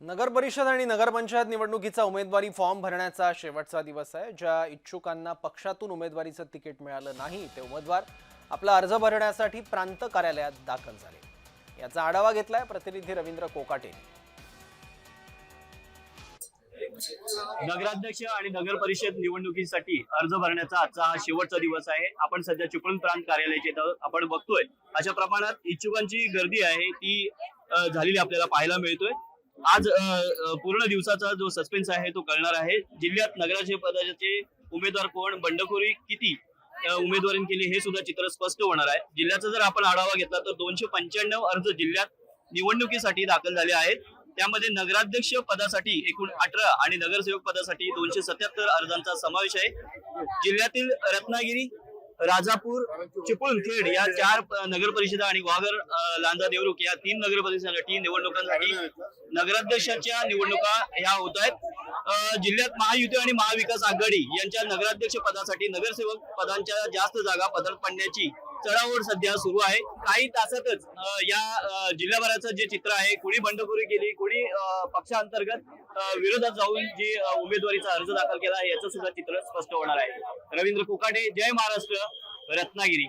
नगर परिषद आणि नगरपंचायत निवडणुकीचा उमेदवारी फॉर्म भरण्याचा शेवटचा दिवस आहे. ज्या इच्छुकांना पक्षातून उमेदवारीचं तिकीट मिळालं नाही ते उमेदवार आपला अर्ज भरण्यासाठी प्रांत कार्यालयात दाखल झाले. याचा आढावा घेतलाय प्रतिनिधी रवींद्र कोकाटे. नगराध्यक्ष आणि नगर परिषद निवडणुकीसाठी अर्ज भरण्याचा आजचा हा शेवटचा दिवस आहे. आपण सध्या चिपळूण प्रांत कार्यालयाचे आपण बघतोय. अशा प्रमाणात इच्छुकांची गर्दी आहे ती झालेली आपल्याला पाहायला मिळतोय. आज पूर्ण दिवसाचा जो सस्पेन्स आहे तो कळणार आहे. जिल्ह्यात नगराचे पदाचे उमेदवार कोण बंडखोरी किती उमेदवारी उमेदवारांनी केली हे सुद्धा चित्र स्पष्ट होणार आहे. जिल्ह्याचा जर आपण आढावा घेतला तर दोनशे पंच्याण्णव अर्ज जिल्ह्यात निवडणुकीसाठी दाखल झाले आहेत. त्यामध्ये नगराध्यक्ष पदासाठी एकूण अठरा आणि नगरसेवक पदासाठी दोनशे सत्याहत्तर अर्जांचा समावेश आहे. जिल्ह्यातील रत्नागिरी राजापूर चिपळूणखेड या चार नगर परिषदा आणि गुहागर अ, लांजा देवरुख या तीन नगर परिषदांसाठी निवडणुकांसाठी नगराध्यक्षाच्या निवडणुका ह्या होत आहेत. जिल्ह्यात महायुती आणि महाविकास आघाडी यांच्या नगराध्यक्ष पदासाठी नगरसेवक पदांच्या जास्त जागा बदल पडण्याची चढाओढ सध्या सुरू आहे. काही तासातच या जिल्हाभराचं जे चित्र आहे कुणी बंडखोरी केली कुणी पक्षांतर्गत विरोधात जाऊन जी उमेदवारीचा अर्ज दाखल केला याचं सुद्धा चित्र स्पष्ट होणार आहे. रवींद्र कोकाटे जय महाराष्ट्र रत्नागिरी.